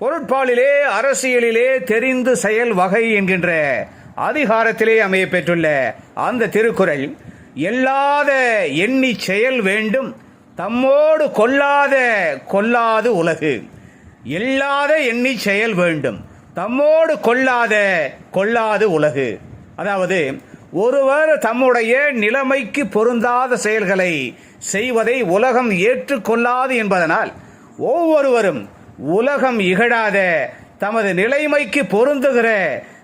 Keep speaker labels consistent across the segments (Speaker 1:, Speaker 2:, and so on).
Speaker 1: பொருட்பாலிலே அரசியலிலே தெரிந்து செயல் வகை என்கின்ற அதிகாரத்திலே அமைய பெற்றுள்ள அந்த திருக்குறள் எல்லாத எண்ணி செயல் வேண்டும் தம்மோடு கொல்லாத கொல்லாது உலகு. எல்லாத எண்ணி செயல் வேண்டும் தம்மோடு கொல்லாத கொல்லாது உலகு. அதாவது ஒருவர் தம்முடைய நிலைமைக்கு பொருந்தாத செயல்களை செய்வதை உலகம் ஏற்றுக்கொள்ளாது என்பதனால் ஒவ்வொருவரும் உலகம் இகழாத தமது நிலைமைக்கு பொருந்துகிற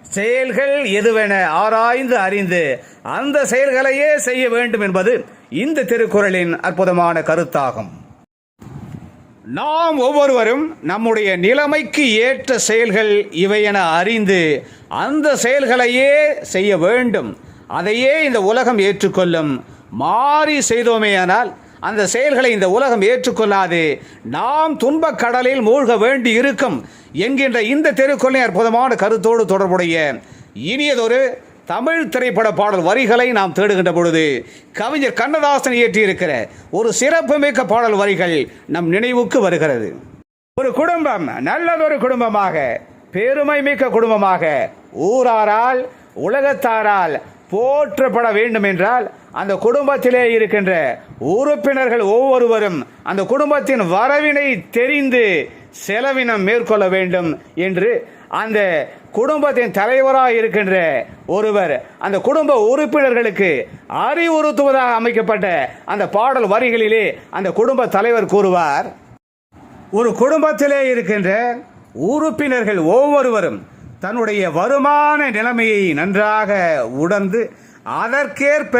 Speaker 1: செயல்கள் எதுவென ஆராய்ந்து அறிந்து அந்த செயல்களையே செய்ய வேண்டும் என்பது இந்த திருக்குறளின் அற்புதமான கருத்தாகும். நாம் ஒவ்வொருவரும் நம்முடைய நிலைமைக்கு ஏற்ற செயல்கள் இவை என அறிந்து அந்த செயல்களையே செய்ய வேண்டும். அதையே இந்த உலகம் ஏற்றுக்கொள்ளும். மாறி செய்தோமேயானால் அந்த செயல்களை இந்த உலகம் ஏற்றுக்கொள்ளாது. நாம் துன்பக் கடலில் மூழ்க வேண்டி இருக்கும் என்கின்ற இந்த தெருக்கொள்ளை அற்புதமான கருத்தோடு தொடர்புடைய இனியதொரு தமிழ் திரைப்பட பாடல் வரிகளை நாம் தேடுகின்ற பொழுது கவிஞர் கண்ணதாசன் இயற்றியிருக்கிற ஒரு சிறப்புமிக்க பாடல் வரிகள் நம் நினைவுக்கு வருகிறது. ஒரு குடும்பம் நல்லதொரு குடும்பமாக பெருமை மிக்க குடும்பமாக ஊராரால் உலகத்தாரால் போற்றப்பட வேண்டும் என்றால் அந்த குடும்பத்திலே இருக்கின்ற உறுப்பினர்கள் ஒவ்வொருவரும் அந்த குடும்பத்தின் வரவினை தெரிந்து செலவினம் மேற்கொள்ள வேண்டும் என்று அந்த குடும்பத்தின் தலைவராக இருக்கின்ற ஒருவர் அந்த குடும்ப உறுப்பினர்களுக்கு அறிவுறுத்துவதாக அமைக்கப்பட்ட அந்த பாடல் வரிகளிலே அந்த குடும்ப தலைவர் கூறுவார் ஒரு குடும்பத்திலே இருக்கின்ற உறுப்பினர்கள் ஒவ்வொருவரும் தன்னுடைய வருமான நிலைமையை நன்றாக உணர்ந்து அதற்கேற்ப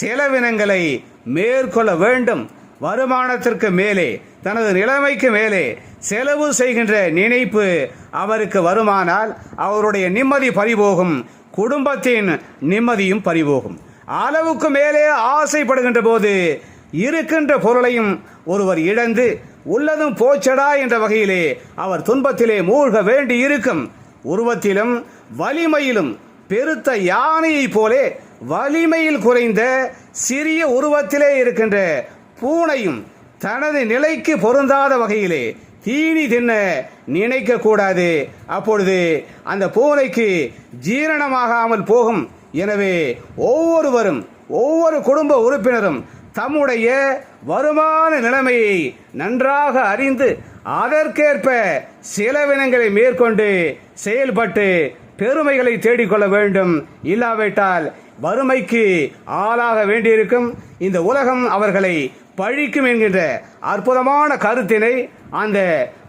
Speaker 1: செலவினங்களை மேற்கொள்ள வேண்டும். வருமானத்திற்கு மேலே தனது நிலைமைக்கு மேலே செலவு செய்கின்ற நினைப்பு அவருக்கு வருமானால் அவருடைய நிம்மதி பறிபோகும் குடும்பத்தின் நிம்மதியும் பறிபோகும். அளவுக்கு மேலே ஆசைப்படுகின்ற போது இருக்கின்ற பொருளையும் ஒருவர் இழந்து உள்ளதும் போச்சடா என்ற வகையிலே அவர் துன்பத்திலே மூழ்க வேண்டி இருக்கும் உருவத்திலும் வலிமையிலும் பெருத்த யானையைப் போலே வலிமையில் குறைந்த சிறிய உருவத்திலே இருக்கின்ற பூனையும் தனது நிலைக்கு பொருந்தாத வகையிலே தீனி தின்ன நினைக்க கூடாது அப்பொழுது அந்த பூனைக்கு ஜீரணமாகாமல் போகும். எனவே ஒவ்வொருவரும் ஒவ்வொரு குடும்ப உறுப்பினரும் தம்முடைய வருமான நிலைமையை நன்றாக அறிந்து அதற்கேற்ப செலவினங்களை மேற்கொண்டு செயல்பட்டு பெருமைகளை தேடிக்கொள்ள வேண்டும். இல்லாவிட்டால் வறுமைக்கு ஆளாக வேண்டியிருக்கும். இந்த உலகம் அவர்களை பழிக்கும் என்கின்ற அற்புதமான கருத்தினை அந்த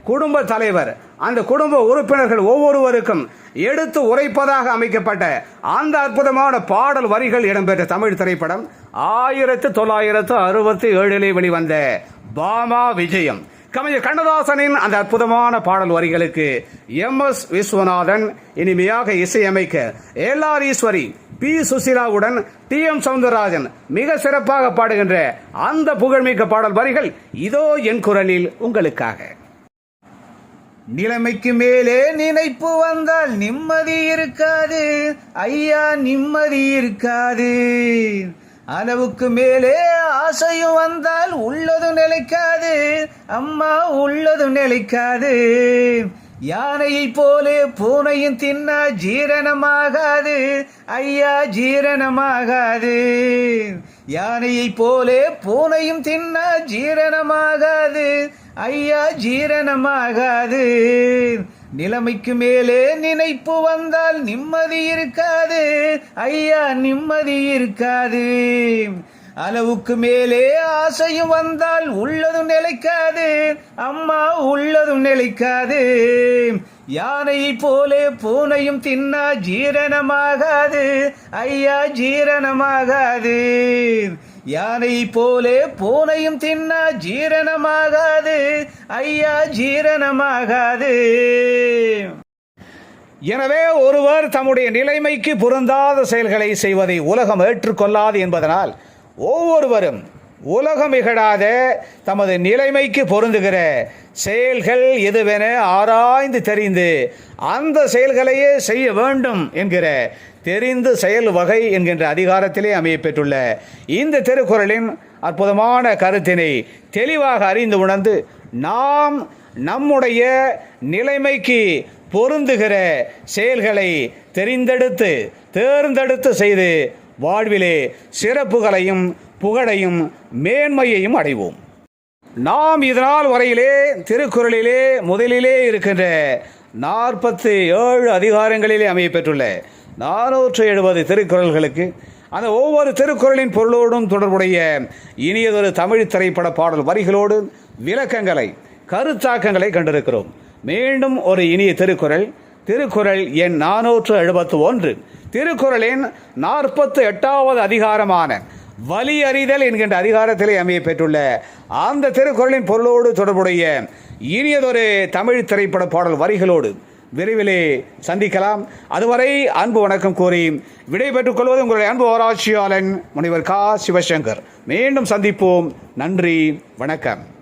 Speaker 1: குடும்ப தலைவர் அந்த குடும்ப உறுப்பினர்கள் ஒவ்வொருவருக்கும் எடுத்து உரைப்பதாக அமைக்கப்பட்ட அந்த அற்புதமான பாடல் வரிகள் இடம்பெற்ற தமிழ் திரைப்படம் ஆயிரத்து தொள்ளாயிரத்து அறுபத்தி ஏழிலே வெளிவந்த பாமா விஜயம். கவிஞர் கண்ணதாசனின் அந்த அற்புதமான பாடல் வரிகளுக்கு எம் எஸ் விஸ்வநாதன் இனிமையாக இசையமைக்க எல் ஆர் ஈஸ்வரி பி சுசிலாவுடன் டி எம் சவுந்தரராஜன் மிக சிறப்பாக பாடுகின்ற அந்த புகழ்மிக்க பாடல் வரிகள் இதோ என் குரலில் உங்களுக்காக. நிலைமைக்கு மேலே நினைப்பு வந்தால் நிம்மதி இருக்காது. ஐயா நிம்மதி இருக்காது. அளவுக்கு மேலே ஆசையும் வந்தால் உள்ளது நிலைக்காது. அம்மா உள்ளது நிலைக்காது. யானையைப் போலே பூனையும் தின்னா ஜீரணமாகாது. ஐயா ஜீரணமாகாது. யானையைப் போலே பூனையும் தின்னா ஜீரணமாகாது. ஐயா ஜீரணமாகாது. நிலைமைக்கு மேலே நினைப்பு வந்தால் நிம்மதி இருக்காது. ஐயா நிம்மதி இருக்காது. அளவுக்கு மேலே ஆசையும் வந்தால் உள்ளதும் நிலைக்காது. அம்மா உள்ளதும் நிலைக்காது. யானையை போலே பூனையும் தின்னா ஜீரணமாகாது. ஐயா ஜீரணமாகாது. யானை போலே பூனையும் தின்னா ஜீரணமாகாது. ஐயா ஜீரணமாகாது. எனவே ஒருவர் தம்முடைய நிலைமைக்கு பொருந்தாத செயல்களை செய்வதை உலகம் ஏற்றுக்கொள்ளாது என்பதனால் ஒவ்வொருவரும் உலகம் இகழாத தமது நிலைமைக்கு பொருந்துகிற செயல்கள் எதுவென ஆராய்ந்து தெரிந்து அந்த செயல்களையே செய்ய வேண்டும் என்கிற தெரிந்து செயல் வகை என்கின்ற அதிகாரத்திலே அமையப்பெற்றுள்ள இந்த திருக்குறளின் அற்புதமான கருத்தினை தெளிவாக அறிந்து உணர்ந்து நாம் நம்முடைய நிலைமைக்கு பொருந்துகிற செயல்களை தெரிந்தெடுத்து தேர்ந்தெடுத்து செய்து வாழ்விலே சிறப்புகளையும் புகழையும் மேன்மையையும் அடைவோம். நாம் இதனால் வரையிலே திருக்குறளிலே முதலிலே இருக்கின்ற நாற்பத்தி ஏழு அதிகாரங்களிலே அமையப்பெற்றுள்ள நானூற்று எழுபது திருக்குறள்களுக்கு அந்த ஒவ்வொரு திருக்குறளின் பொருளோடும் தொடர்புடைய இனியதொரு தமிழ் திரைப்பட பாடல் வரிகளோடு விளக்கங்களை கருத்தாக்கங்களை கண்டிருக்கிறோம். மீண்டும் ஒரு இனிய திருக்குறள் திருக்குறள் எண் நானூற்று எழுபத்து ஒன்று திருக்குறளின் நாற்பத்து எட்டாவது அதிகாரமான வலி அறிதல் என்கின்ற அதிகாரத்திலே அமைய பெற்றுள்ள அந்த திருக்குறளின் பொருளோடு தொடர்புடைய இனியதொரு தமிழ் திரைப்பட பாடல் வரிகளோடு விரைவிலே சந்திக்கலாம். அதுவரை அன்பு வணக்கம் கூறி விடைபெற்றுக் கொள்வது உங்களுடைய அன்பு ஆராய்ச்சியாளன் முனைவர் கா. சிவசங்கர். மீண்டும் சந்திப்போம். நன்றி. வணக்கம்.